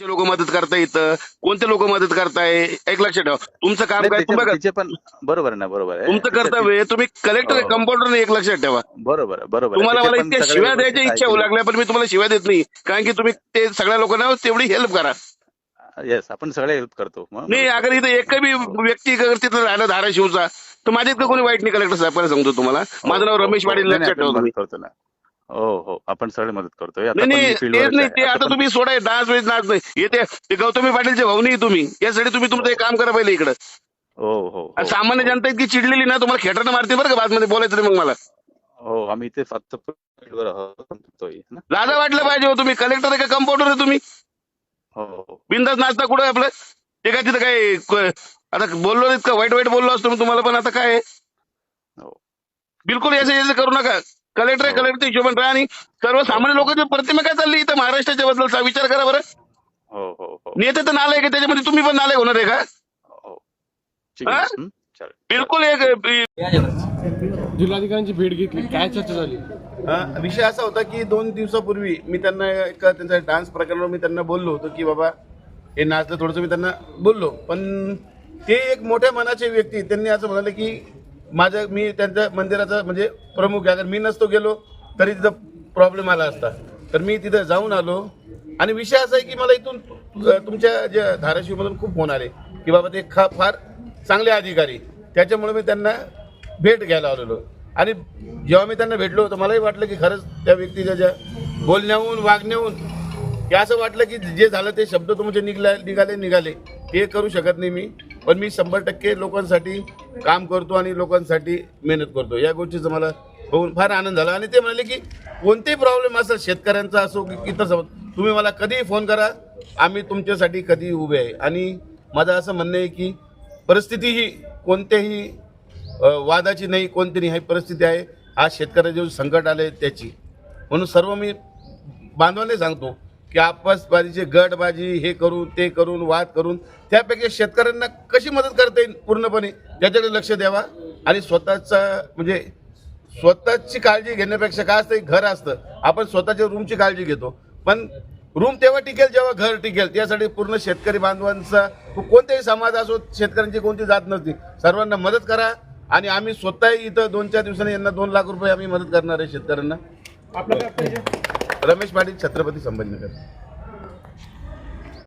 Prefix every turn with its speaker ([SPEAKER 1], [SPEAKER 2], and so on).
[SPEAKER 1] लोक मदत करता येतं कोणते लोक मदत करताय? एक लक्षात ठेवा. तुमचं काम काय? तुम्ही बघा.
[SPEAKER 2] पण बरोबर ना बरोबर आहे.
[SPEAKER 1] तुमचं कर्तव्य तुम्ही कलेक्टर
[SPEAKER 2] हो.
[SPEAKER 1] कंपाऊंडर नाही एक लक्षात ठेवा.
[SPEAKER 2] बरोबर बरोबर.
[SPEAKER 1] तुम्हाला मला इतक्या शिव्या द्यायची इच्छा होऊ. लागल्या पण मी तुम्हाला शिव्या देत नाही. कारण की तुम्ही ते सगळ्या लोकांना तेवढी हेल्प करा.
[SPEAKER 2] येस आपण सगळे हेल्प करतो.
[SPEAKER 1] नाही अगर इथं एक बी व्यक्ती अगर तिथं राहिला धाराशिवचा तर माझ्या इतकं कोणी वाईट नाही कलेक्टर साहेब. सांगतो तुम्हाला. माझं नाव
[SPEAKER 2] हो,
[SPEAKER 1] रमेश
[SPEAKER 2] हो,
[SPEAKER 1] पाटील
[SPEAKER 2] नाही, नाही,
[SPEAKER 1] लक्षात ठेवा
[SPEAKER 2] हो हो. आपण सगळे मदत करतोय. आता
[SPEAKER 1] नाही
[SPEAKER 2] पण
[SPEAKER 1] नाही तेच नाही
[SPEAKER 2] आहे.
[SPEAKER 1] ते
[SPEAKER 2] आता
[SPEAKER 1] आता
[SPEAKER 2] पण-
[SPEAKER 1] तुम्ही सोडाय डान्स वेज नाच नाही. ते गौतमी पाटीलचे भाऊ नाही तुम्ही. यासाठी तुम्ही तुमचं एक काम करा पहिले इकडं.
[SPEAKER 2] हो हो
[SPEAKER 1] आणि
[SPEAKER 2] हो,
[SPEAKER 1] सामान्य. जनता इतकी चिडलेली ना तुम्हाला खेटरनं मारते बरं का बातमध्ये बोलायचं नाही मग मला.
[SPEAKER 2] हो आम्ही इथे फक्त फील्डवर आहोत, करतोय ना?
[SPEAKER 1] लाजा वाटलं पाहिजे हो तुम्ही. कलेक्टर आहे का कंपाऊंडर आहे तुम्ही?
[SPEAKER 2] हो हो.
[SPEAKER 1] बिंदास नाचता कुठं आपलं? ते काय तिथं काय क- आता बोललो इतकं वाईट वाईट बोललो असतो मी तुम्हाला पण आता काय आहे?
[SPEAKER 2] हो.
[SPEAKER 1] बिलकुल याचं याचं करू नका. कलेक्टर आहे
[SPEAKER 2] हो.
[SPEAKER 1] कलेक्टर हिशोबाने राहा आणि सर्वसामान्य लोकांची प्रतिमा काय चालली इथं महाराष्ट्राच्या बद्दलचा विचार करा बरं.
[SPEAKER 2] हो हो हो.
[SPEAKER 1] नेते तर नालायक आहे त्याच्यामध्ये तुम्ही पण नालायक होणार आहे का?
[SPEAKER 2] हो. ठीक आहे.
[SPEAKER 1] हा?
[SPEAKER 2] हं? चालेल.
[SPEAKER 1] बिलकुल एक
[SPEAKER 3] जिल्हाधिकाऱ्यांची भेट घेतली. काय चर्चा झाली?
[SPEAKER 4] अ, विषय असा होता की दोन दिवसापूर्वी मी त्यांना एक त्यांच्या डान्स प्रकरणावर मी त्यांना बोललो होतो की बाबा हे नाचलं थोडंसं मी त्यांना बोललो. पण ते एक मोठ्या मनाचे व्यक्ती त्यांनी असं म्हणाले की माझं मी त्यांच्या मंदिराचा म्हणजे प्रमुख आहे. अगर मी नसतो गेलो तरी तिथं प्रॉब्लेम आला असता. तर मी तिथं जाऊन आलो. आणि विषय असा आहे की मला इथून तुमच्या ज्या धाराशिवमधून खूप फोन आले की बाबा ते खा फार चांगले अधिकारी. त्याच्यामुळे मी त्यांना भेट घ्यायला आलेलो. आणि जेव्हा मी त्यांना भेटलो तर मलाही वाटलं की खरंच त्या व्यक्तीच्या ज्या बोलण्याहून वागण्याहून हे असं वाटलं की जे झालं ते शब्द तुमचे निघला निघाले निघाले. ते करू शकत नाही मी. पण मी शंभर टक्के लोकांसाठी काम करतो आणि लोकांसाठी मेहनत करतो. या गोष्टीचा मला बघून फार आनंद झाला. आणि ते म्हणाले की कोणतेही प्रॉब्लेम असेल शेतकऱ्यांचा असो की इतर समज तुम्ही मला कधीही फोन करा आम्ही तुमच्यासाठी कधीही उभे आहे. आणि माझं असं म्हणणं आहे की परिस्थिती ही कोणत्याही वादाची नाही कोणती नाही ही परिस्थिती आहे. आज शेतकऱ्याचे संकट आले त्याची. म्हणून सर्व मी बांधवाने सांगतो की आपसबाजीचे गटबाजी हे करून ते करून वाद करून त्यापेक्षा शेतकऱ्यांना कशी मदत करता येईल पूर्णपणे? त्याच्याकडे लक्ष द्यावा. आणि स्वतःचा म्हणजे स्वतःची काळजी घेण्यापेक्षा काय असतं घर असतं. आपण स्वतःच्या रूमची काळजी घेतो. पण रूम तेव्हा टिकेल जेव्हा घर टिकेल त्यासाठी पूर्ण शेतकरी बांधवांचा कोणत्याही कोणताही समाज असो शेतकऱ्यांची कोणती जात नसती. सर्वांना मदत करा. आणि आम्ही स्वतः इथं दोन चार दिवसांनी यांना दोन लाख रुपये आम्ही मदत करणार आहे शेतकऱ्यांना. रमेश पाटील छत्रपती संभाजीनगर.